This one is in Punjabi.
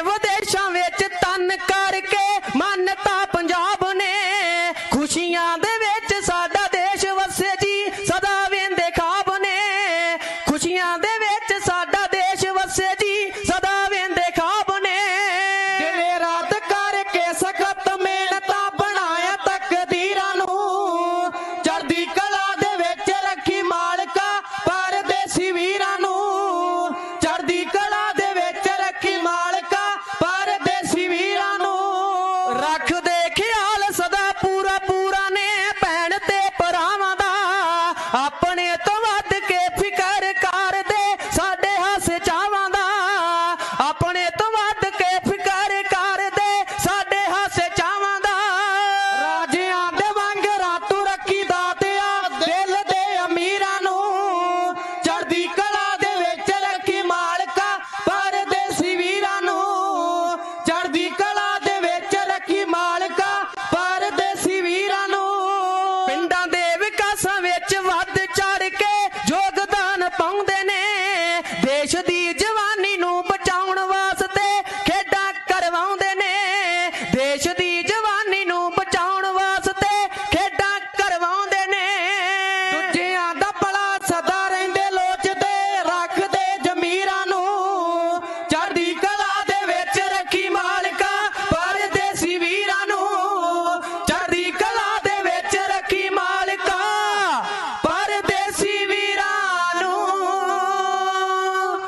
ਵਿਦੇਸ਼ਾਂ ਵਿੱਚ ਤਨ ਕਰਕੇ Gracious